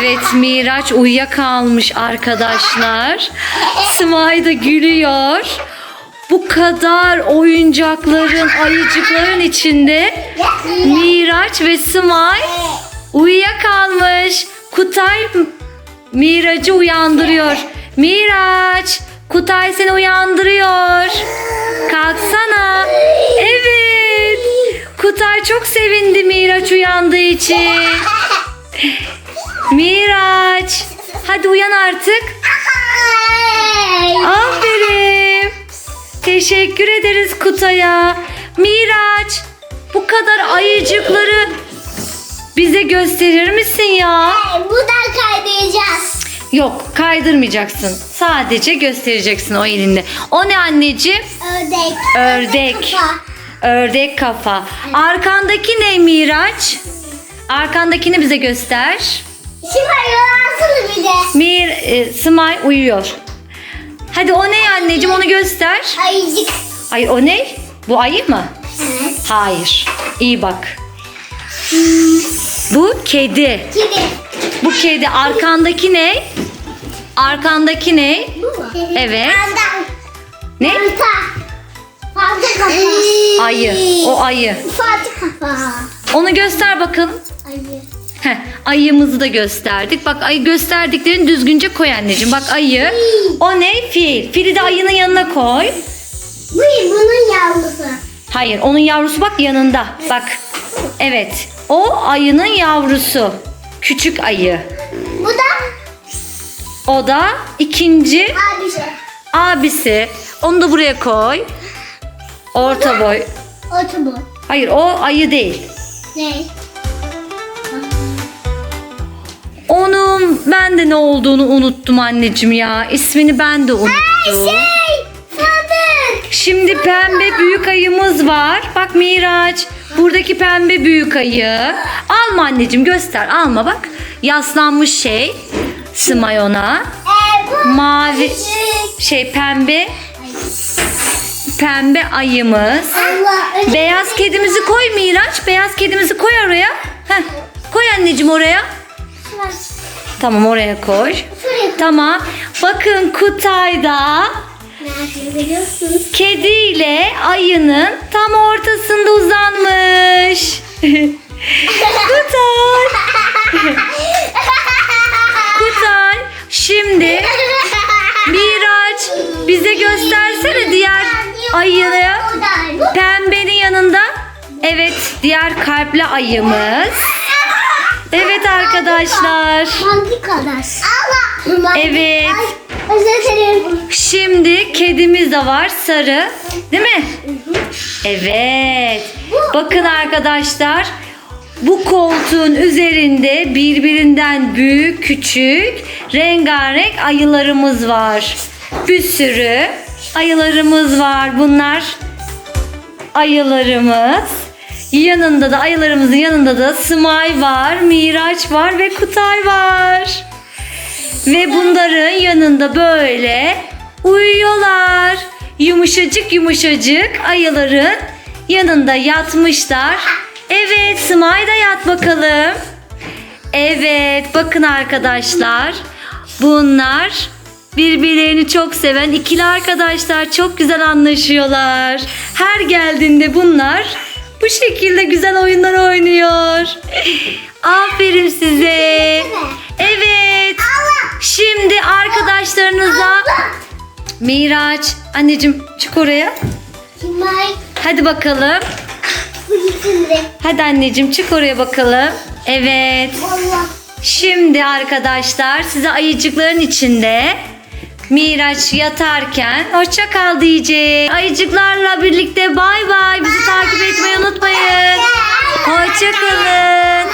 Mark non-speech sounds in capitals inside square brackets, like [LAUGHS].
Evet Miraç uyuyakalmış arkadaşlar. Smay da gülüyor. Bu kadar oyuncakların, ayıcıkların içinde Miraç ve Smay uyuyakalmış. Kutay Miraç'ı uyandırıyor. Miraç, Kutay seni uyandırıyor. Kalksana. Evet. Kutay çok sevindi Miraç uyandığı için. Miraç. Hadi uyan artık. Aferin. Teşekkür ederiz Kutay'a. Miraç. Bu kadar ayıcıkları bize gösterir misin ya? Buradan kaydıracağız. Yok kaydırmayacaksın. Sadece göstereceksin o elinde. O ne anneciğim? Ördek. Ördek. Ördek kafa. Arkandaki ne Miraç? Arkandakini bize göster. Şimdi yoransana bir de. Mir, e, Smay uyuyor. Hadi o ne anneciğim onu göster. Ayıcık. Ay o ne? Bu ayı mı? Evet. Hayır. İyi bak. Bu kedi. Kedi. Bu kedi. Arkandaki ne? Arkandaki ne? Bu mu? Evet. Panda. Ne? Panda. Panda kafa. Ayı. O ayı. Panda kafa. Onu göster bakalım. Ayı. Heh, ayımızı da gösterdik. Bak ayı gösterdiklerini düzgünce koy anneciğim. Bak ayı. O ne? Fil. Fili de ayının yanına koy. Bu bunun yavrusu. Hayır onun yavrusu bak yanında. Bak. Evet. O ayının yavrusu. Küçük ayı. Bu da O da ikinci abisi. abisi. Onu da buraya koy. Orta boy. Otu bu. Hayır o ayı değil. Ne? Onun ben de ne olduğunu unuttum anneciğim ya. İsmini ben de unuttum. Şey. Şimdi pembe büyük ayımız var. Bak Miraç. Buradaki pembe büyük ayı. Alma anneciğim göster. Alma bak. Yaslanmış şey. Smayona. Mavi şey pembe pembe ayımız. Beyaz kedimizi koy Miraç. Beyaz kedimizi koy oraya. Heh. Koy anneciğim oraya. Tamam oraya koy. Şuraya. Tamam. Bakın Kutay'da biliyorsunuz? Kedi ile ayının tam ortasında uzanmış. [LAUGHS] Kutay. Kutay. Şimdi Miraç bize göstersene diğer ayını. Pembenin yanında. Evet diğer kalpli ayımız. Evet arkadaşlar. Mantık kadar. Allah. Evet. Ay, Özür dilerim. Şimdi kedimiz de var sarı. Değil mi? Evet. Bakın arkadaşlar. Bu koltuğun üzerinde birbirinden büyük küçük rengarenk ayılarımız var. Bir sürü ayılarımız var. Bunlar ayılarımız. Yanında da ayılarımızın yanında da Smay var, Miraç var ve Kutay var. Ve bunların yanında böyle uyuyorlar. Yumuşacık yumuşacık ayıların yanında yatmışlar. Evet Smay da yat bakalım. Evet bakın arkadaşlar. Bunlar birbirlerini çok seven ikili arkadaşlar. Çok güzel anlaşıyorlar. Her geldiğinde bunlar bu şekilde güzel oyunlar oynuyor. Aferin size. Evet. Şimdi arkadaşlarınıza Miraç anneciğim çık oraya. Hadi bakalım. Hadi anneciğim çık oraya bakalım. Evet. Şimdi arkadaşlar size ayıcıkların içinde Miraç yatarken hoşça kal diyecek. Ayıcıklarla birlikte bay bay. Bizi takip etmeyi unutmayın. Hoşça kalın.